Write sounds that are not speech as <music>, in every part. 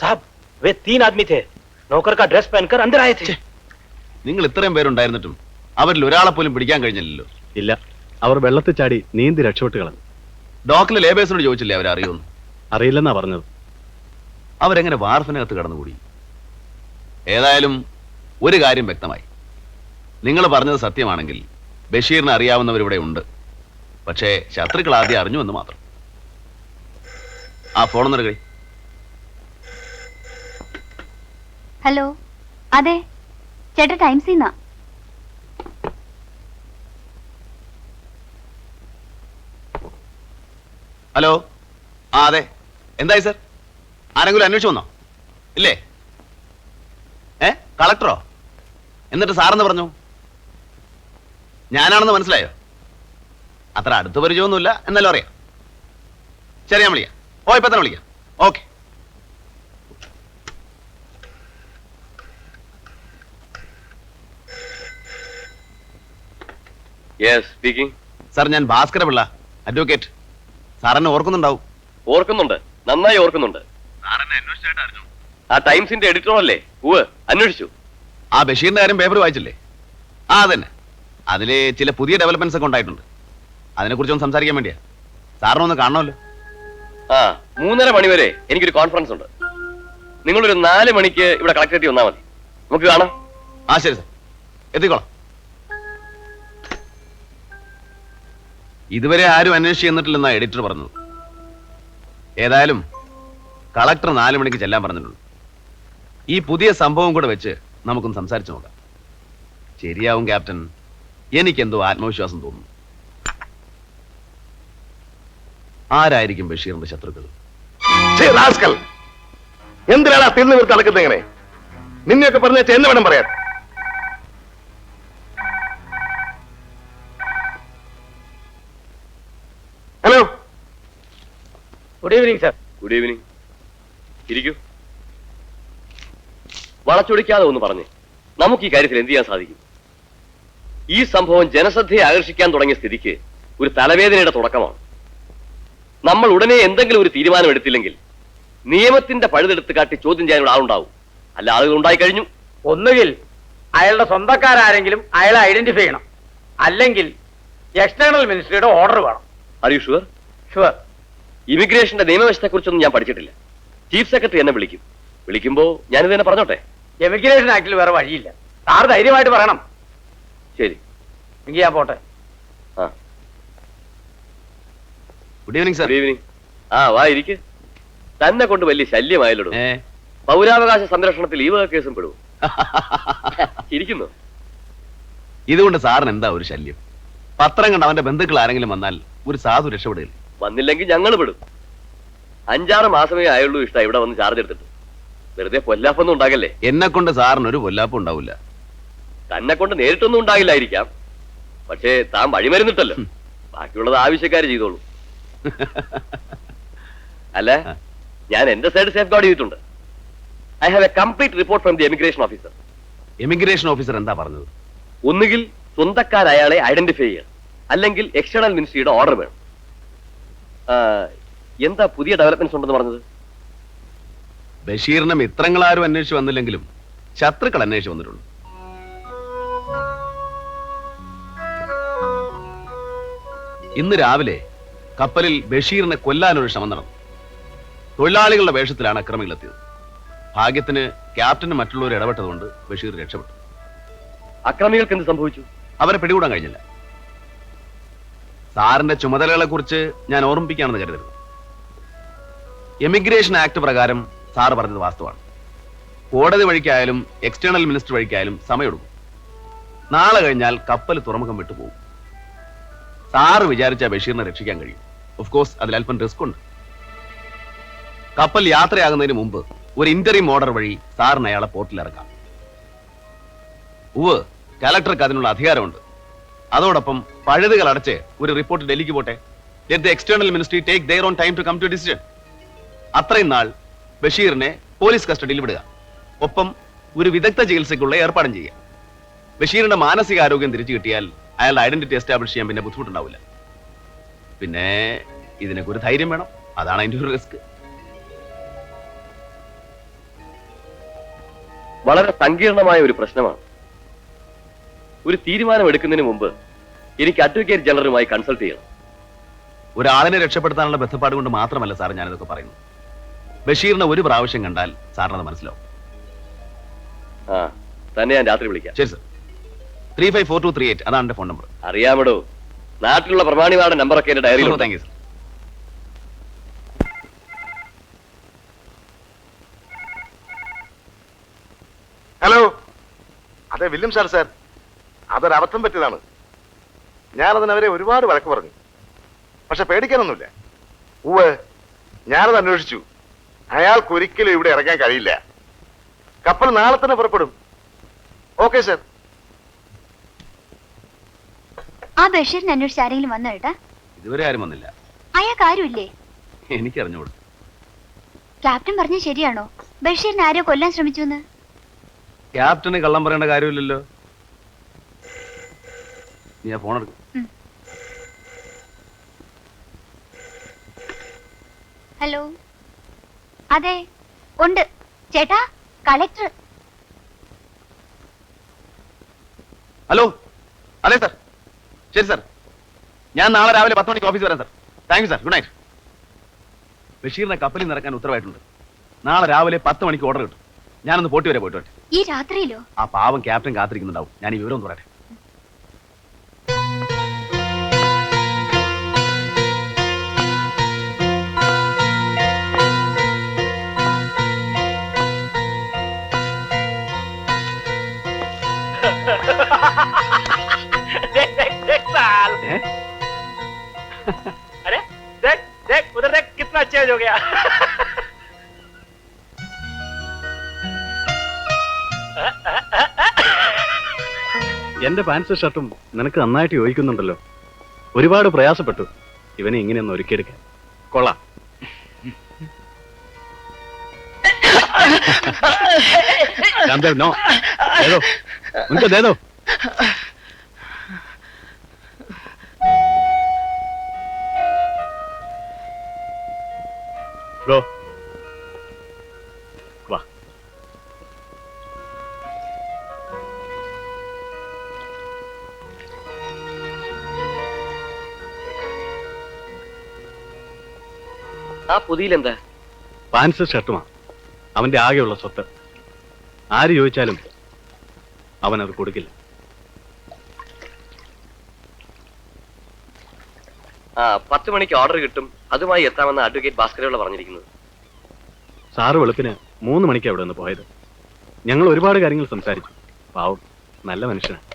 साहब वे तीन आदमी थे नौकर का ड्रेस पहनकर अंदर आए थे നിങ്ങൾ ഇത്രയും പേരുണ്ടായിരുന്നിട്ടും അവരിൽ ഒരാളെ പോലും പിടിക്കാൻ കഴിഞ്ഞില്ലല്ലോ ഇല്ല അവർ വെള്ളത്തിൽ ചാടി നീന്തി രക്ഷപ്പെട്ട് കളഞ്ഞു ഡോക്ടർ ലേബേഴ്സിനോട് ചോദിച്ചില്ലേ അവരറിയുമെന്ന് അറിയില്ലെന്നാ പറഞ്ഞത് അവരെങ്ങനെ വാർഫിനകത്ത് കടന്നുകൂടി ഏതായാലും ഒരു കാര്യം വ്യക്തമായി നിങ്ങൾ പറഞ്ഞത് സത്യമാണെങ്കിൽ ബഷീറിനെ അറിയാവുന്നവരിവിടെ ഉണ്ട് പക്ഷേ ശത്രുക്കൾ ആദ്യം അറിഞ്ഞു എന്ന് മാത്രം ആ ഫോൺ ഹലോ. അതെ ചേട്ടാ ടൈംസിന്നാ ഹലോ. ആ അതെ. എന്തായി സർ ആരെങ്കിലും അന്വേഷിച്ചു വന്നോ? ഇല്ലേ? ഏ കളക്ടറോ എന്നിട്ട് സാറെന്ന് പറഞ്ഞു? ഞാനാണെന്ന് മനസ്സിലായോ? അത്ര അടുത്ത് പരിചയമൊന്നുമില്ല എന്നാലും അറിയാം. ശരി ഞാൻ വിളിക്കാം. ഓ ഇപ്പൊ തന്നെ വിളിക്കാം. ഓക്കെ. യെസ് സ്പീക്കിംഗ് സാർ ഞാൻ ഭാസ്കര പിള്ള അഡ്വക്കേറ്റ് സാറെന്നെ ഓർക്കുന്നുണ്ടാവും. ഓർക്കുന്നുണ്ട്. നന്നായി ഓർക്കുന്നുണ്ട്. ആ ടൈംസിന്റെ എഡിറ്റർ അല്ലേ? ഉവ് അന്വേഷിച്ചു. ആ ബഷീറിന്റെ കാര്യം പേപ്പർ വായിച്ചില്ലേ? ആ അതന്നെ. അതിൽ ചില പുതിയ ഡെവലപ്മെന്റ്സ് ഒക്കെ ഉണ്ടായിട്ടുണ്ട്. അതിനെക്കുറിച്ചൊന്ന് സംസാരിക്കാൻ വേണ്ടിയാ. സാറിനെ ഒന്ന് കാണണമല്ലോ. ആ മൂന്നര മണി വരെ എനിക്കൊരു കോൺഫറൻസ് ഉണ്ട്. നിങ്ങളൊരു നാല് മണിക്ക് ഇവിടെ കളക്ടറേറ്റ് വന്നാൽ മതി. നമുക്ക് കാണാം. ആ ശരി സാർ എത്തിക്കോളാം. ഇതുവരെ ആരും അന്വേഷിച്ച് എഡിറ്റർ പറഞ്ഞത്. ഏതായാലും കളക്ടർ നാല് മണിക്ക് ചെല്ലാൻ പറഞ്ഞിട്ടുണ്ട്. ഈ പുതിയ സംഭവം കൂടെ വെച്ച് നമുക്കൊന്ന് സംസാരിച്ചു നോക്കാം. ശരിയാവും ക്യാപ്റ്റൻ. എനിക്കെന്തോ ആത്മവിശ്വാസം തോന്നുന്നു. ആരായിരിക്കും ബഷീറിന്റെ ശത്രുക്കൾ? എന്തിനാണ് വീർത്ത് നടക്കുന്നത് ഇങ്ങനെ? നിന്നെയൊക്കെ പറഞ്ഞ എന്ന് വേണം പറയാൻ hello good evening sir good evening ഇരിക്കൂ. വളച്ചൊടിക്കാതെ ഒന്ന് പറഞ്ഞ്. നമുക്ക് ഈ കാര്യത്തിൽ എന്ത് ചെയ്യാൻ സാധിക്കും? ഈ സംഭവം ജനശ്രദ്ധയെ ആകർഷിക്കാൻ തുടങ്ങിയ സ്ഥിതിക്ക് ഒരു തലവേദനയുടെ തുടക്കമാണ്. നമ്മൾ ഉടനെ എന്തെങ്കിലും ഒരു തീരുമാനം എടുത്തില്ലെങ്കിൽ നിയമത്തിന്റെ പഴുതെടുത്ത് കാട്ടി ചോദ്യം ചെയ്യാനുള്ള ആളുണ്ടാവും. അല്ല ആളുകൾ ഉണ്ടായി കഴിഞ്ഞു. ഒന്നുകിൽ അയാളുടെ സ്വന്തക്കാരെങ്കിലും അയാളെ ഐഡന്റിഫൈ ചെയ്യണം. അല്ലെങ്കിൽ എക്സ്റ്റേണൽ മിനിസ്ട്രിയുടെ ഓർഡർ വേണം. ആർ യു ഷുവർ ഷുവർ ഇമിഗ്രേഷന്റെ നിയമവശത്തെക്കുറിച്ചൊന്നും ഞാൻ പഠിച്ചിട്ടില്ല. ചീഫ് സെക്രട്ടറി എന്നെ വിളിക്കും. വിളിക്കുമ്പോ ഞാനിത് തന്നെ പറഞ്ഞോട്ടെ? എമിഗ്രേഷൻ ആക്ടിൽ വേറെ വഴിയില്ല. സാർ ധൈര്യമായിട്ട് പറയണം. ശരി. എങ്കിൽ ഞാൻ പോട്ടെ. ആ. Good evening sir good evening ആ വാ ഇരിക്ക്. തന്നെ കൊണ്ട് വലിയ ശല്യമായല്ലോ പൗരാവകാശ സംരക്ഷണത്തിൽ ഈ വക കേസും പെടുവോ? <laughs> ഇരിക്കുന്നു? ഇതുകൊണ്ട് സാറിന് എന്താ ഒരു ശല്യം? പത്രം കണ്ട അവന്റെ ബന്ധുക്കൾ ആരെങ്കിലും വന്നാൽ ഒരു സാധു രക്ഷപ്പെടുകയില്ല വന്നില്ലെങ്കിൽ ഞങ്ങൾ വിടും അഞ്ചാറ് മാസമേ ആയുള്ളൂ ഇഷ്ട ഇവിടെ വന്ന് ചാർജ് എടുത്തിട്ട്. വെറുതെ പൊല്ലാപ്പൊന്നും ഉണ്ടാകല്ലേ? എന്നെ കൊണ്ട് സാറിന് ഒരു പൊല്ലാപ്പം ഉണ്ടാവില്ല. തന്നെ കൊണ്ട് നേരിട്ടൊന്നും ഉണ്ടാകില്ലായിരിക്കാം. പക്ഷേ താൻ വഴിമരുന്നിട്ടല്ലോ. ബാക്കിയുള്ളത് ആവശ്യക്കാർ ചെയ്തോളൂ. അല്ല ഞാൻ എന്റെ സൈഡ് സേഫ് ഗാർഡ് ചെയ്തിട്ടുണ്ട്. I have a complete report from the emigration officer emigration officer എന്താ പറഞ്ഞത്? ഒന്നുകിൽ സ്വന്തക്കാരയാളെ ഐഡന്റിഫൈ ചെയ്യണം. അല്ലെങ്കിൽ എക്സ്റ്റേണൽ മിനിസ്ട്രിയുടെ ഓർഡർ വേണം. എന്താ പുതിയ ഡെവലപ്മെന്റ്സ് ഉണ്ടെന്ന് പറഞ്ഞത്? ബഷീറിനെ മിത്രങ്ങൾ ആരും അന്വേഷിച്ച് വന്നില്ലെങ്കിലും ശത്രുക്കൾ അന്വേഷിച്ച് വന്നിട്ടുണ്ട്. ഇന്ന് രാവിലെ കപ്പലിൽ ബഷീറിനെ കൊല്ലാനൊരു ശ്രമം നടന്നു. തൊഴിലാളികളുടെ വേഷത്തിലാണ് അക്രമികളെത്തിയത്. ഭാഗ്യത്തിന് ക്യാപ്റ്റന് മറ്റുള്ളവർ ഇടപെട്ടതുകൊണ്ട് ബഷീർ രക്ഷപ്പെട്ടു. അക്രമികൾക്ക് എന്ത് സംഭവിച്ചു? അവരെ പിടികൂടാൻ കഴിഞ്ഞില്ല. സാറിന്റെ ചുമതലകളെ കുറിച്ച് ഞാൻ ഓർമ്മിപ്പിക്കുകയാണെന്ന് കരുതരുത്. എമിഗ്രേഷൻ ആക്ട് പ്രകാരം സാറ് പറഞ്ഞത് വാസ്തവമാണ്. കോടതി വഴിക്കായാലും എക്സ്റ്റേണൽ മിനിസ്റ്റർ വഴിക്കായാലും സമയമെടുക്കും. നാളെ കഴിഞ്ഞാൽ കപ്പൽ തുറമുഖം വിട്ടുപോകും സാറ് വിചാരിച്ച ബഷീറിനെ രക്ഷിക്കാൻ കഴിയും. ഓഫ് കോഴ്സ് അതിൽ അല്പം റിസ്ക് ഉണ്ട്. കപ്പൽ യാത്രയാകുന്നതിന് മുമ്പ് ഒരു ഇന്റർവ്യൂ ഓർഡർ വഴി സാറിന് അയാളെ പോർട്ടിൽ ഇറക്കാം ഉവ് കലക്ടർക്ക് അതിനുള്ള അധികാരമുണ്ട്. അതോടൊപ്പം പഴുതുകൾ അടച്ച് ഒരു റിപ്പോർട്ട് ഡൽഹിക്ക് പോട്ടെ. Let the external ministry take their own time to come to decision അത്രയും നാൾ ബഷീറിനെ പോലീസ് കസ്റ്റഡിയിൽ വിടുക. ഒപ്പം ഒരു വിദഗ്ധ ചികിത്സയ്ക്കുള്ള ഏർപ്പാടും ചെയ്യുക. ബഷീറിന്റെ മാനസികാരോഗ്യം തിരിച്ചു കിട്ടിയാൽ അയാളുടെ ഐഡന്റിറ്റി എസ്റ്റാബ്ലിഷ് ചെയ്യാൻ പിന്നെ ബുദ്ധിമുട്ടുണ്ടാവില്ല. പിന്നെ ഇതിനൊക്കെ ഒരു ധൈര്യം വേണം. അതാണ് അതിന്റെ ഒരു റിസ്ക് വളരെ സങ്കീർണമായ ഒരു പ്രശ്നമാണ്. ഒരു തീരുമാനം എടുക്കുന്നതിന് മുമ്പ് എനിക്ക് അഡ്വക്കേറ്റ് ജനറലുമായി കൺസൾട്ട് ചെയ്യണം. ഒരാളിനെ രക്ഷപ്പെടുത്താനുള്ള ബന്ധപ്പാട് കൊണ്ട് മാത്രമല്ല സാർ ഞാനിതൊക്കെ പറയുന്നു ബഷീറിനെ ഒരു പ്രാവശ്യം കണ്ടാൽ സാറിനത് മനസ്സിലാവും. ആ തന്നെ ഞാൻ രാത്രി വിളിക്കാം. ശരി sir. Three five four two three eight അതാണ് എന്റെ ഫോൺ നമ്പർ. അറിയാമടോ. നാട്ടിലുള്ള പ്രമാണിമാരുടെ നമ്പറൊക്കെ എന്റെ ഡയറിയിലുണ്ട് താങ്ക് യു സർ ഹലോ അതെ വില്യം സാർ സാർ. അതൊരബദ്ധം പറ്റിയതാണ്. ഞാനതിന് അവരെ ഒരുപാട് വഴക്ക് പറഞ്ഞു. പക്ഷെ പേടിക്കാനൊന്നുമില്ല. ഉവ് ഞാനത് അന്വേഷിച്ചു. അയാൾക്ക് ഒരിക്കലും ഇവിടെ ഇറങ്ങാൻ കഴിയില്ല. കപ്പൽ നാളെ തന്നെ പുറപ്പെടും. Okay sir. ആ ബഷീറിനെ അന്വേഷിച്ച് ആരെങ്കിലും വന്നോ ഏട്ടാ? ഇതുവരെ ആരും വന്നില്ല. അയാൾക്ക് ആരുമില്ലേ? എനിക്കറിഞ്ഞുകൂടും ക്യാപ്റ്റൻ പറഞ്ഞ ശരിയാണോ? ബഷീറിനെ ആരോ കൊല്ലാൻ ശ്രമിച്ചു എന്ന് ക്യാപ്റ്റന് കള്ളം പറയേണ്ട കാര്യമില്ലല്ലോ. നീ ആ ഫോൺ എടുക്കും. ഹലോ? അതെ ഉണ്ട്. ചേട്ടാ കളക്ടർ. ഹലോ? അതെ സർ? ശരി സർ. ഞാൻ നാളെ രാവിലെ പത്ത് മണിക്ക് ഓഫീസ് വരാം sir. Thank you sir. Good night. ബഷീറിനെ കപ്പലിൽ നിറക്കാൻ ഉത്തരവായിട്ടുണ്ട്. നാളെ രാവിലെ പത്ത് മണിക്ക് ഓർഡർ കിട്ടും. ഞാനൊന്ന് പോട്ടി വരെ പോയിട്ട് ഈ രാത്രിയിലോ? ആ പാവം ക്യാപ്റ്റൻ കാത്തിരിക്കുന്നുണ്ടാവും. ഞാൻ ഈ വിവരം ഒന്ന് പറയട്ടെ. देख देख देख साल हैं? अरे देख देख उधर देख कितना चेंज हो गया എന്റെ പാൻസും ഷർട്ടും നിനക്ക് നന്നായിട്ട് യോജിക്കുന്നുണ്ടല്ലോ ഒരുപാട് പ്രയാസപ്പെട്ടു ഇവനെ ഇങ്ങനെയൊന്ന് ഒരുക്കിയെടുക്കാൻ കൊള്ളാം രാംദേവ് നോ ഏതോ ഉനക്ക് ദേതോ ഗോ വാ. ആ പുതിയിലെന്താ? പാൻസ് ഷർട്ടുമാ. അവന്റെ ആകെയുള്ള സ്വത്ത്. ആര് ചോദിച്ചാലും അവൻ അത് കൊടുക്കില്ല. പത്ത് മണിക്ക് ഓർഡർ കിട്ടും. അതുമായി എത്താമെന്ന് അഡ്വക്കേറ്റ് ഭാസ്കരയുള്ള പറഞ്ഞിരിക്കുന്നത്. സാറ് വെളുപ്പിന് മൂന്ന് മണിക്ക് അവിടെ നിന്ന് പോയത്. ഞങ്ങൾ ഒരുപാട് കാര്യങ്ങൾ സംസാരിച്ചു. പാവം നല്ല മനുഷ്യനാണ്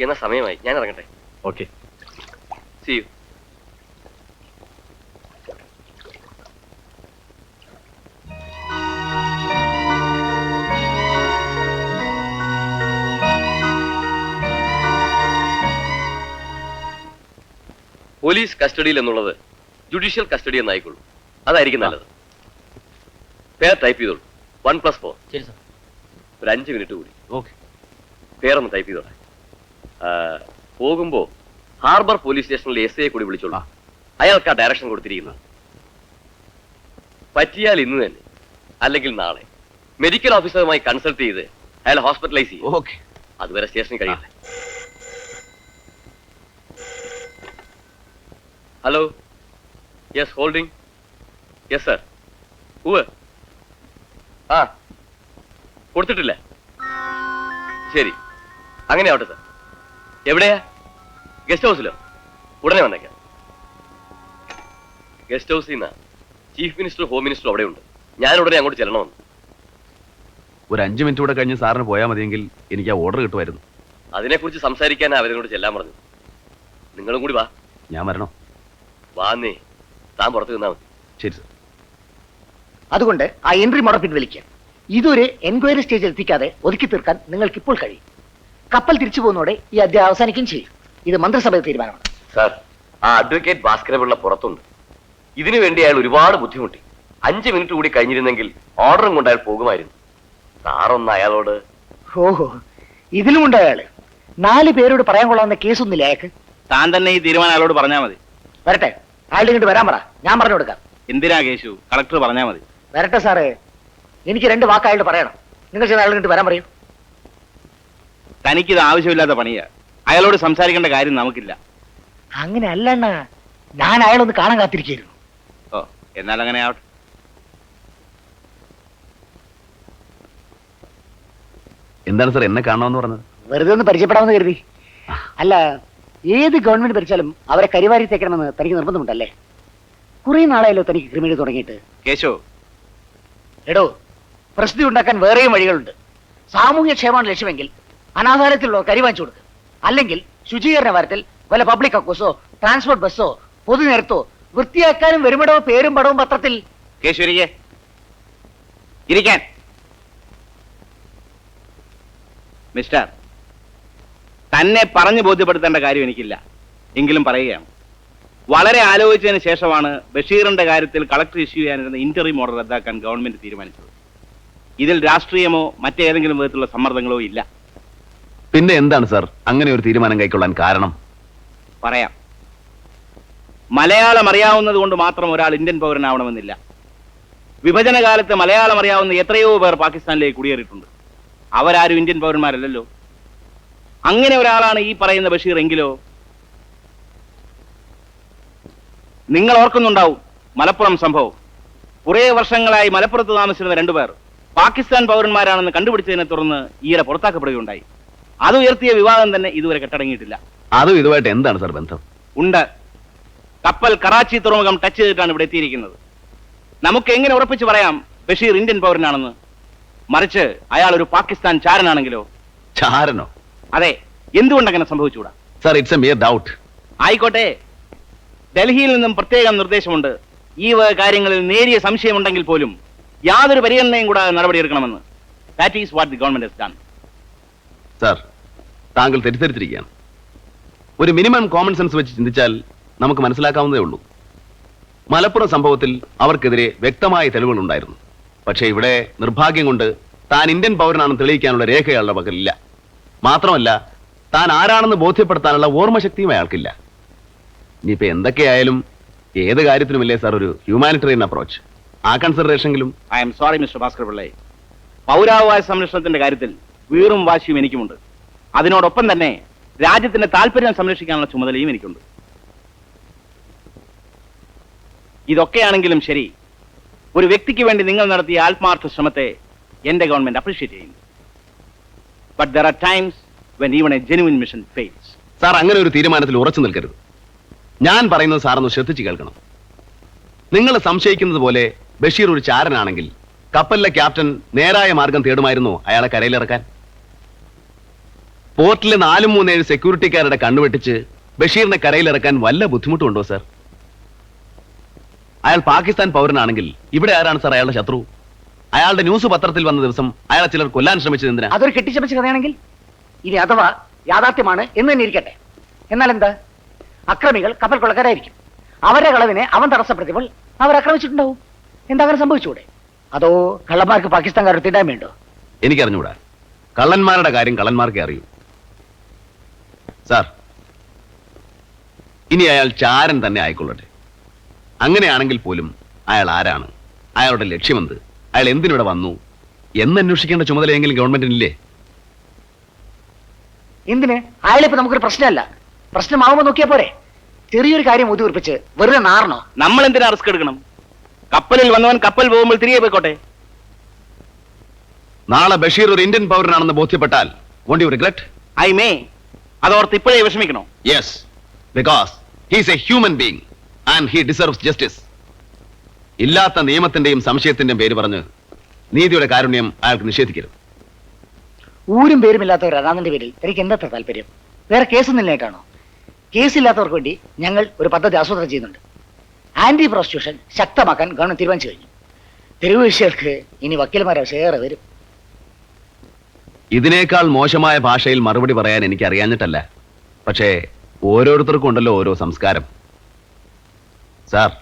എന്ന സമയമായി. ഞാൻ ഇറങ്ങട്ടെ. ഓക്കെ. സി യു പോലീസ് കസ്റ്റഡിയിൽ എന്നുള്ളത് ജുഡീഷ്യൽ കസ്റ്റഡി എന്നായിക്കോളൂ അതായിരിക്കും നല്ലത്. പേർ ടൈപ്പ് ചെയ്തോളൂ. One plus four. ശരി സാർ. ഒരു അഞ്ച് മിനിറ്റ് കൂടി. ഓക്കെ. പേരൊന്ന് ടൈപ്പ് ചെയ്തോളെ. ആ, പോകുമ്പോ ഹാർബർ പോലീസ് സ്റ്റേഷനിൽ എസ് ഐയെ കൂടി വിളിച്ചോളൂ. അയാൾക്ക് ആ ഡയറക്ഷൻ കൊടുത്തിരിക്കുന്നത്. പറ്റിയാൽ ഇന്ന് തന്നെ അല്ലെങ്കിൽ നാളെ. മെഡിക്കൽ ഓഫീസറുമായി കൺസൾട്ട് ചെയ്ത് അയാൾ ഹോസ്പിറ്റലൈസ് ചെയ്യും. ഓക്കെ. അതുവരെ സ്റ്റേഷനിൽ കഴിയട്ടെ. Hello yes holding yes sir ഉവ് ആ. കൊടുത്തിട്ടില്ല. ശരി. അങ്ങനെ ആവട്ടെ സാർ എവിടെയാ? ഗസ്റ്റ് ഹൗസിലോ ഉടനെ വന്നേക്കാം. ഗസ്റ്റ് ഹൗസിൽ നിന്നാ ചീഫ് മിനിസ്റ്റർ ഹോം മിനിസ്റ്റർ അവിടെയുണ്ട് ഞാൻ ഉടനെ അങ്ങോട്ട് ചെല്ലണമെന്ന് ഒരു അഞ്ച് മിനിറ്റ് കൂടെ കഴിഞ്ഞ് സാറിന് പോയാൽ മതിയെങ്കിൽ എനിക്ക് ആ ഓർഡർ കിട്ടുമായിരുന്നു. അതിനെക്കുറിച്ച് സംസാരിക്കാൻ അവരോട് ചെല്ലാൻ പറഞ്ഞു. നിങ്ങളും കൂടി വാ. ഞാൻ വരണോ? വാന്നേ താൻ പുറത്ത് നിന്നാ മതി. ശരി സർ. അതുകൊണ്ട് ആ എൻട്രി മുറ പിൻവലിക്കുക ഇതൊരു എൻക്വയറി സ്റ്റേജിൽ എത്തിക്കാതെ ഒതുക്കി തീർക്കാൻ നിങ്ങൾക്ക് ഇപ്പോൾ കഴിയും. കപ്പൽ തിരിച്ചു പോകുന്നതോടെ ഈ അധ്യായം അവസാനിക്കുകയും ചെയ്യും. ഇത് മന്ത്രിസഭ തീരുമാനമാണ്. സാർ ആ അഡ്വക്കേറ്റ് ഭാസ്കരപിള്ള പുറത്തുണ്ട്. ഇതിനു വേണ്ടി അയാൾ ഒരുപാട് ബുദ്ധിമുട്ടി. അഞ്ച് മിനിറ്റ് കൂടി കഴിഞ്ഞിരുന്നെങ്കിൽ ഓർഡറും കൊണ്ട് അയാൾ പോകുമായിരുന്നു. സാറൊന്ന് അയാളോട് ഓഹോ ഇതിലും ഉണ്ട് അയാൾ. നാല് പേരോട് പറയാൻ കൊള്ളാവുന്ന കേസൊന്നുമില്ല അയാൾക്ക്. താൻ തന്നെ ഈ തീരുമാനം അയാളോട് പറഞ്ഞാൽ മതി. വരട്ടെ. അയാളുടെ ഇങ്ങോട്ട് വരാൻ പറ. ഞാൻ പറഞ്ഞു കൊടുക്കാം. എന്തിനാ കേശു? കളക്ടർ പറഞ്ഞാൽ മതി. വരട്ടെ സാറേ. എനിക്ക് രണ്ട് വാക്ക് അയാളോട് പറയണം. നിങ്ങൾ ചെന്ന് അയാൾ ഇങ്ങോട്ട് വരാൻ പറയൂ. തനിക്കിത് ആവശ്യമില്ലാത്ത പണിയാ. അയാളോട് സംസാരിക്കേണ്ട കാര്യം നമുക്കില്ല. അങ്ങനെ അല്ല അണ്ണാ ഞാൻ അയാളൊന്ന് കാണാൻ കാത്തിരിക്കുന്നു ഓ എന്നാൽ അങ്ങനെ ആവട്ടെ. എന്താണ് സാർ എന്നെ കാണണമെന്ന് പറഞ്ഞത്? വെറുതെ ഒന്ന് പരിചയപ്പെടാമെന്ന് കരുതി. അല്ല ഏത് ഗവൺമെന്റ് ഭരിച്ചാലും അവരെ കരിവാരി തേക്കണമെന്ന് തനിക്ക് നിർബന്ധമുണ്ടല്ലേ? കുറെ നാളായല്ലോ തനിക്ക് ക്രിമിനൽ തുടങ്ങിയിട്ട്. കേശോ. എടോ പ്രസിദ്ധി ഉണ്ടാക്കാൻ വേറെയും വഴികളുണ്ട്. സാമൂഹ്യ ക്ഷേമമാണ് ലക്ഷ്യമെങ്കിൽ അനാഥാരത്തിലുള്ള കരി വാങ്ങിച്ചു കൊടുക്കുക അല്ലെങ്കിൽ ശുചീകരണ വാരത്തിൽ വല്ല പബ്ലിക് അക്കോസോ ട്രാൻസ്പോർട്ട് ബസ്സോ പൊതുനിരത്തോ വൃത്തിയാക്കാനും വരുമിടോ പേരും പടവും പത്രത്തിൽ? ഇരിക്കാൻ. മിസ്റ്റർ തന്നെ പറഞ്ഞു ബോധ്യപ്പെടുത്തേണ്ട കാര്യം എനിക്കില്ല. എങ്കിലും പറയുകയാണ്. വളരെ ആലോചിച്ചതിന് ശേഷമാണ് ബഷീറിന്റെ കാര്യത്തിൽ കളക്ടർ ഇഷ്യൂ ചെയ്യാനിരുന്ന ഇന്റർവ്യൂ ഓർഡർ റദ്ദാക്കാൻ ഗവൺമെന്റ് തീരുമാനിച്ചത്. ഇതിൽ രാഷ്ട്രീയമോ മറ്റേതെങ്കിലും വിധത്തിലുള്ള സമ്മർദ്ദങ്ങളോ ഇല്ല. പിന്നെ എന്താണ് സർ? അങ്ങനെ ഒരു തീരുമാനം കൈക്കൊള്ളാൻ കാരണം? പറയാം. മലയാളം അറിയാവുന്നത് കൊണ്ട് മാത്രം ഒരാൾ ഇന്ത്യൻ പൗരനാവണമെന്നില്ല. വിഭജന കാലത്ത് മലയാളം അറിയാവുന്ന എത്രയോ പേർ പാകിസ്ഥാനിലേക്ക് കുടിയേറിയിട്ടുണ്ട്. അവരാരും ഇന്ത്യൻ പൗരന്മാരല്ലല്ലോ. അങ്ങനെ ഒരാളാണ് ഈ പറയുന്ന ബഷീർ എങ്കിലോ? നിങ്ങൾ ഓർക്കുന്നുണ്ടാവും മലപ്പുറം സംഭവം. കുറെ വർഷങ്ങളായി മലപ്പുറത്ത് താമസിച്ചിരുന്ന രണ്ടുപേർ പാകിസ്ഥാൻ പൗരന്മാരാണെന്ന് കണ്ടുപിടിച്ചതിനെ തുടർന്ന് ഈയിടെ പുറത്താക്കപ്പെടുകയുണ്ടായി. അത് ഉയർത്തിയ വിവാദം തന്നെ ഇതുവരെ കെട്ടടങ്ങിയിട്ടില്ല. അതും ഇതുമായിട്ട് എന്താണ് സാർ ബന്ധം? ഉണ്ട്. കപ്പൽ കറാച്ചി തുറമുഖം ടച്ച് ചെയ്തിട്ടാണ് ഇവിടെ എത്തിയിരിക്കുന്നത്. നമുക്ക് എങ്ങനെ ഉറപ്പിച്ച് പറയാം ബഷീർ ഇന്ത്യൻ പൗരനാണെന്ന്? മറിച്ച് അയാൾ ഒരു പാകിസ്ഥാൻ ചാരനാണെങ്കിലോ? ചാരനോ? അതെ എന്തുകൊണ്ട് അങ്ങനെ സംഭവിച്ചുകൂടാ? Sir it's a mere doubt ആയിക്കോട്ടെ. ഡൽഹിയിൽ നിന്നും പ്രത്യേകം നിർദ്ദേശമുണ്ട്. ഈ വക കാര്യങ്ങളിൽ നേരിയ സംശയമുണ്ടെങ്കിൽ പോലും യാതൊരു പരിഗണനയും കൂടാതെ നടപടിയെടുക്കണമെന്ന്. That is what the government done sir താങ്കൾ തെറ്റിദ്ധരിച്ചിരിക്കുകയാണ്. ഒരു മിനിമം കോമൺ സെൻസ് വെച്ച് ചിന്തിച്ചാൽ നമുക്ക് മനസ്സിലാക്കാവുന്നതേ ഉള്ളൂ. മലപ്പുറം സംഭവത്തിൽ അവർക്കെതിരെ വ്യക്തമായ തെളിവുകൾ ഉണ്ടായിരുന്നു പക്ഷേ ഇവിടെ നിർഭാഗ്യം കൊണ്ട് താൻ ഇന്ത്യൻ പൗരനാണെന്ന് തെളിയിക്കാനുള്ള രേഖ അയാളുടെ പക്കലില്ല. മാത്രമല്ല താൻ ആരാണെന്ന് ബോധ്യപ്പെടുത്താനുള്ള ഓർമ്മശക്തിയും അയാൾക്കില്ല. ഇനിയിപ്പോ എന്തൊക്കെയായാലും ഏത് കാര്യത്തിനുമില്ലേ സാർ ഒരു ഹ്യൂമാനിറ്ററിയൻ അപ്രോച്ച് ആ കൺസിഡറേഷനെങ്കിലും I'm sorry mister Bhaskar Pillai പൗരാവകാശ സംരക്ഷണത്തിന്റെ കാര്യത്തിൽ വീറും വാശിയും എനിക്കുമുണ്ട്. അതിനോടൊപ്പം തന്നെ രാജ്യത്തിന്റെ താല്പര്യം സംരക്ഷിക്കാനുള്ള ചുമതലയും എനിക്കുണ്ട്. ഇതൊക്കെയാണെങ്കിലും ശരി. ഒരു വ്യക്തിക്ക് വേണ്ടി നിങ്ങൾ നടത്തിയ ആത്മാർത്ഥ ശ്രമത്തെ എന്റെ ഗവൺമെന്റ് അപ്രീഷിയേറ്റ് ചെയ്യുന്നു. But there are times when even a genuine mission fails sir അങ്ങനെ ഒരു തീരുമാനത്തിൽ ഉറച്ചു നിൽക്കരുത്. ഞാൻ പറയുന്നത് സാറൊന്ന് ശ്രദ്ധിച്ചു കേൾക്കണം. നിങ്ങൾ സംശയിക്കുന്നത് പോലെ ബഷീർ ഒരു ചാരനാണെങ്കിൽ കപ്പലിലെ ക്യാപ്റ്റൻ നേരായ മാർഗം തേടുമായിരുന്നു അയാളെ കരയിലിറക്കാൻ? പോർട്ടിലെ നാലും മൂന്നേഴ് സെക്യൂരിറ്റിക്കാരുടെ കണ്ണുവെട്ടിച്ച് ബഷീറിനെ കരയിലിറക്കാൻ വല്ല ബുദ്ധിമുട്ടുണ്ടോ സാർ? അയാൾ പാകിസ്ഥാൻ പൗരനാണെങ്കിൽ ഇവിടെ ആരാണ് സാർ അയാളുടെ ശത്രു? അയാളുടെ ന്യൂസ് പത്രത്തിൽ വന്ന ദിവസം അയാളെ ചിലർ കൊല്ലാൻ ശ്രമിച്ചത് എന്തിനാ? അതൊരു കെട്ടിച്ചമച്ച കഥയാണെങ്കിൽ ഇനി അഥവാ യാഥാർത്ഥ്യമാണ് എന്ന് തന്നെ ഇരിക്കട്ടെ. എന്നാൽ എന്താ? അക്രമികൾ കപ്പൽ കൊള്ളക്കാരായിരിക്കും അവരുടെ കളവിനെ അവൻ തടസ്സപ്പെടുത്തിയപ്പോൾ അവർ ആക്രമിച്ചിട്ടുണ്ടാവും. എന്താ അങ്ങനെ സംഭവിച്ചൂടെ? അതോ കള്ളന്മാർക്ക് പാകിസ്ഥാൻകാർ തീണ്ടാൻ വേണ്ടോ? എനിക്കറിഞ്ഞൂടാ. കള്ളന്മാരുടെ കാര്യം കള്ളന്മാർക്കേ അറിയൂ. സാർ ഇനി അയാൾ ചാരൻ തന്നെ ആയിക്കൊള്ളട്ടെ. അങ്ങനെയാണെങ്കിൽ പോലും അയാൾ ആരാണ്? അയാളുടെ ലക്ഷ്യമെന്ത്? അയാൾ എന്തിനിവിടെ വന്നു? എന്നന്വേഷിക്കേണ്ട ചുമതലയെങ്കിലും ഗവൺമെന്റിനില്ലേ? എന്തിന്? അയാളിപ്പോ നമുക്കൊരു പ്രശ്നമല്ല. പ്രശ്നമാവുമ്പോ നോക്കിയാ പോരെ. ചെറിയൊരു കാര്യം ഊതിപ്പിച്ച് വെറുതെ നാറണോ? നമ്മൾ എന്തിനാ റിസ്ക് എടുക്കണം? കപ്പലിൽ വന്നവൻ കപ്പൽ പോകുമ്പോൾ തിരികെ പോയിക്കോട്ടെ. നാളെ ബഷീർ ഒരു ഇന്ത്യൻ പൗരനാണെന്ന് ബോധ്യപ്പെട്ടാൽ won't you regret I may. അതോർത്ത് ഇപ്പോഴേ വിഷമിക്കണോ? Yes because he's a human being and he deserves justice ഇല്ലാത്ത നിയമത്തിന്റെയും സംശയത്തിന്റെയും പേര് പറഞ്ഞ് നീതിയുടെ കാരുണ്യം അയാൾക്ക് നിഷേധിക്കരുത്. ഊരും പേരുമില്ലാത്ത ഒരു അനാഥന്റെ പേരിൽ. എനിക്ക് എന്താ താല്പര്യം? വേറെ കേസൊന്നും ഇല്ലായിട്ടാണോ? കേസില്ലാത്തവർക്ക് വേണ്ടി ഞങ്ങൾ ഒരു പദ്ധതി ആസൂത്രണം ചെയ്യുന്നുണ്ട്. ആന്റി പ്രോസിക്യൂഷൻ ശക്തമാക്കാൻ ഗവൺമെന്റ് തീരുമാനിച്ചു കഴിഞ്ഞു. തെരുവ് വിഷയർക്ക് ഇനി വക്കീൽമാരെ ഏറെ വരും. ഇതിനേക്കാൾ മോശമായ ഭാഷയിൽ മറുപടി പറയാൻ എനിക്ക് അറിയാഞ്ഞിട്ടല്ല. പക്ഷേ ഓരോരുത്തർക്കും ഉണ്ടല്ലോ ഓരോ സംസ്കാരം. സാർ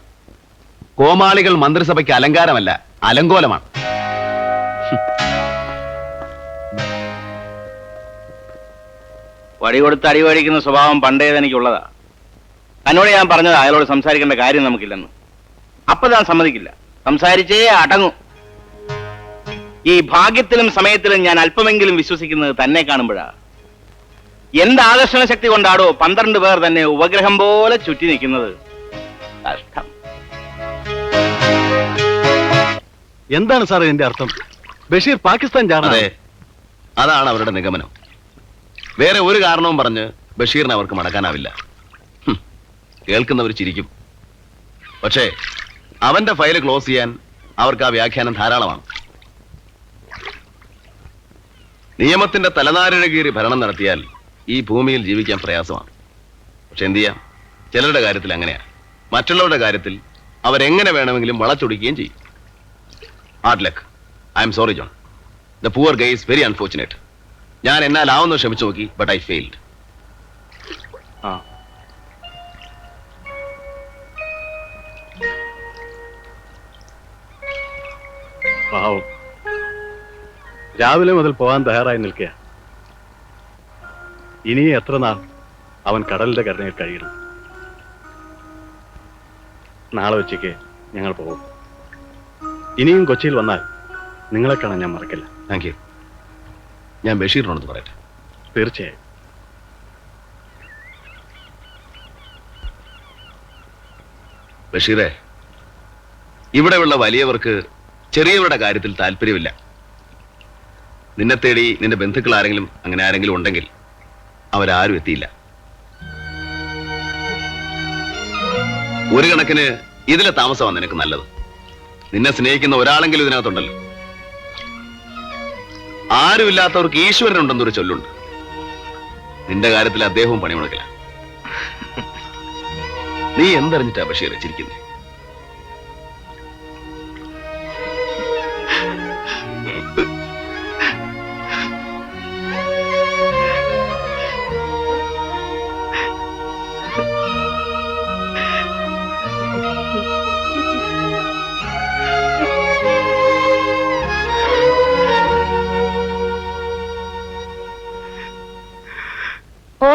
കോമാളികൾ മന്ത്രിസഭയ്ക്ക് അലങ്കാരമല്ല അലങ്കോലമാണ്. വഴി കൊടുത്ത് അടി മേടിക്കുന്ന സ്വഭാവം പണ്ടേ എനിക്കുള്ളതാ തന്നോട് ഞാൻ പറഞ്ഞത് അയാളോട് സംസാരിക്കേണ്ട കാര്യം നമുക്കില്ലെന്ന്. അപ്പൊ താൻ സമ്മതിക്കില്ല. സംസാരിച്ചേ അടങ്ങും. ഈ ഭാഗ്യത്തിലും സമയത്തിലും ഞാൻ അല്പമെങ്കിലും വിശ്വസിക്കുന്നത് തന്നെ കാണുമ്പോഴാ. എന്ത് ആകർഷണ ശക്തി കൊണ്ടാടോ പന്ത്രണ്ട് പേർ തന്നെ ഉപഗ്രഹം പോലെ ചുറ്റി നിൽക്കുന്നത്? കഷ്ടം. എന്താണ് സാർ ഇതിന്റെ അർത്ഥം? ബഷീർ പാകിസ്ഥാൻ ചാടാ അതെ. അതാണ് അവരുടെ നിഗമനം. വേറെ ഒരു കാരണവും പറഞ്ഞ് ബഷീറിനെ അവർക്ക് മടക്കാനാവില്ല. കേൾക്കുന്നവർ ചിരിക്കും. പക്ഷേ അവന്റെ ഫയൽ ക്ലോസ് ചെയ്യാൻ അവർക്ക് ആ വ്യാഖ്യാനം ധാരാളമാണ്. നിയമത്തിന്റെ തലനാരിഴ കീറി ഭരണം നടത്തിയാൽ ഈ ഭൂമിയിൽ ജീവിക്കാൻ പ്രയാസമാണ്. പക്ഷെ എന്ത് ചെയ്യാം? ചിലരുടെ കാര്യത്തിൽ അങ്ങനെയാണ് മറ്റുള്ളവരുടെ കാര്യത്തിൽ അവരെങ്ങനെ വേണമെങ്കിലും വളച്ചൊടിക്കുകയും ചെയ്യും. Hard luck I'm sorry John the poor guy is very unfortunate ഞാൻ എന്നാലാവുന്ന ശ്രമിച്ചു നോക്കി ബട്ട് ഐ ഫെയിൽഡ് രാവിലെ മുതൽ പോകാൻ തയ്യാറായി നിൽക്കുക ഇനി എത്ര നാൾ അവൻ കടലിന്റെ കരുണയിൽ കഴിയണം? നാളെ ഉച്ചയ്ക്ക് ഞങ്ങൾ പോകും. ഇനിയും കൊച്ചിയിൽ വന്നാൽ നിങ്ങളെ കാണാൻ ഞാൻ മറക്കില്ല. താങ്ക് യു ഞാൻ ബഷീറിനോടൊന്ന് പറയട്ടെ? തീർച്ചയായും. ബഷീറെ ഇവിടെയുള്ള വലിയവർക്ക് ചെറിയവരുടെ കാര്യത്തിൽ താല്പര്യമില്ല. നിന്നെ തേടി നിന്റെ ബന്ധുക്കൾ ആരെങ്കിലും അങ്ങനെ ആരെങ്കിലും ഉണ്ടെങ്കിൽ അവരാരും എത്തിയില്ല. ഒരു കണക്കിന് ഇതിലെ താമസമാണ് നിനക്ക് നല്ലത്. നിന്നെ സ്നേഹിക്കുന്ന ഒരാളെങ്കിലും ഇതിനകത്തുണ്ടല്ലോ. ആരുമില്ലാത്തവർക്ക് ഈശ്വരനുണ്ടെന്നൊരു ചൊല്ലുണ്ട്. നിന്റെ കാര്യത്തിൽ അദ്ദേഹവും പണിമുടക്കില്ല. നീ എന്തറിഞ്ഞിട്ടാ ബഷീർ ചിരിക്കുന്നേ?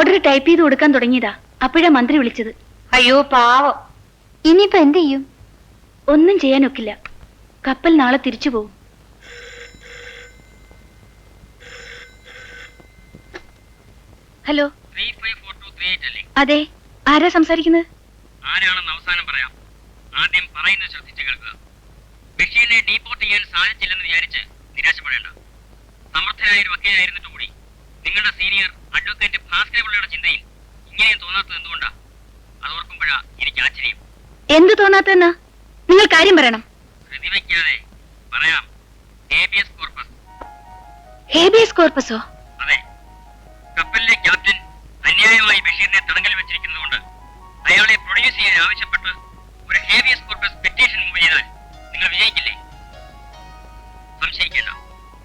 ഓർഡർ ടൈപ്പ് ചെയ്ത് കൊടുക്കാൻ തുടങ്ങിയതാ. അപ്പോഴാ മന്ത്രി വിളിച്ചത്. അയ്യോ പാവം. ഇനിയിപ്പോ എന്ത് ചെയ്യും? ഒന്നും ചെയ്യാനൊക്കില്ല കപ്പൽ നാളെ തിരിച്ചു പോകും ഹലോ. അതെ ആരാ സംസാരിക്കുന്നത്? ആരാണെന്ന് അവസാനം പറയാം. ആദ്യം പറയുന്നത് ശ്രദ്ധിച്ചു കേൾക്കുക. ബഷീറിനെ ഡീപ്പോർട്ട് ചെയ്യാൻ സാധിച്ചില്ലെന്ന് വിചാരിച്ച് നിരാശപ്പെടേണ്ട. സമർത്ഥനായ ഒരു വക്കീലായിരുന്നിട്ട് കൂടി നിങ്ങളുടെ സീനിയർ അഡ്വക്കേറ്റ് ഭാസ്കര പിള്ളയുടെ ചിന്തയിൽ ഇങ്ങനെ തോന്നാത്തത് എന്തുകൊണ്ടാ? അത് ഓർക്കുമ്പോഴാ എനിക്ക് ആശ്ചര്യം. എന്ത് തോന്നാത്തെന്ന് നിങ്ങൾ കാര്യം പറയണം. ധൃതി വയ്ക്കാതെ പറയാം. ഹേബിയസ് കോർപ്പസ് ഹേബിയസ് കോർപ്പസോ അതെ. കപ്പലിലെ ക്യാപ്റ്റൻ അന്യായമായി ബഷീറിനെ തടങ്കൽ വെച്ചിരിക്കുന്നതുകൊണ്ട് അയാളെ പ്രൊഡ്യൂസ് ചെയ്യാൻ ആവശ്യപ്പെട്ട് ഒരു ഹേബിയസ് കോർപ്പസ് പെറ്റീഷൻ മുമ്പ് ചെയ്താൽ നിങ്ങൾ വിജയിക്കില്ലേ? സംശയിക്കേണ്ട.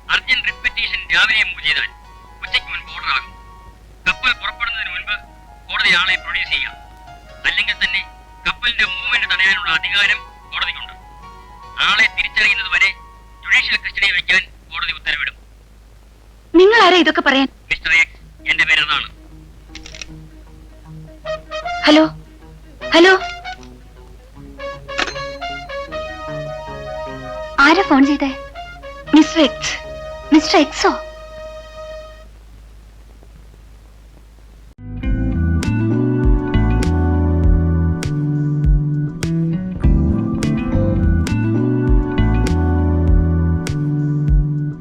അർജന്റ് റിപ്പറ്റീഷൻ പെറ്റീഷൻ രാവിലെ മുമ്പ് ചെയ്താൽ ഉച്ചയ്ക്ക് മുൻപ് ഓർഡർ ആകും കപ്പൽ പുറപ്പെടുന്നതിന് മുൻപ് കോടതി ആളെ പ്രൊഡ്യൂസ് ചെയ്യാം. അല്ലെങ്കിൽ തന്നെ കപ്പലിന്റെ മൂവ്മെന്റ് തടയാനുള്ള അധികാരം കോടതിക്കുണ്ട്. ആളെ തിരിച്ചറിയുന്നത് വരെ ജുഡീഷ്യൽ കസ്റ്റഡിയിൽ വയ്ക്കാൻ കോടതി ഉത്തരവിടും. നിങ്ങൾ ആരാ ഇതൊക്കെ പറയാൻ? മിസ്റ്റർ എക്സ് എന്റെ പേര് അതാണ് ഹലോ? ഹലോ? ആരാ ഫോൺ ചെയ്തേ? മിസ്റ്റർ എക്സ് മിസ്റ്റർ എക്സോ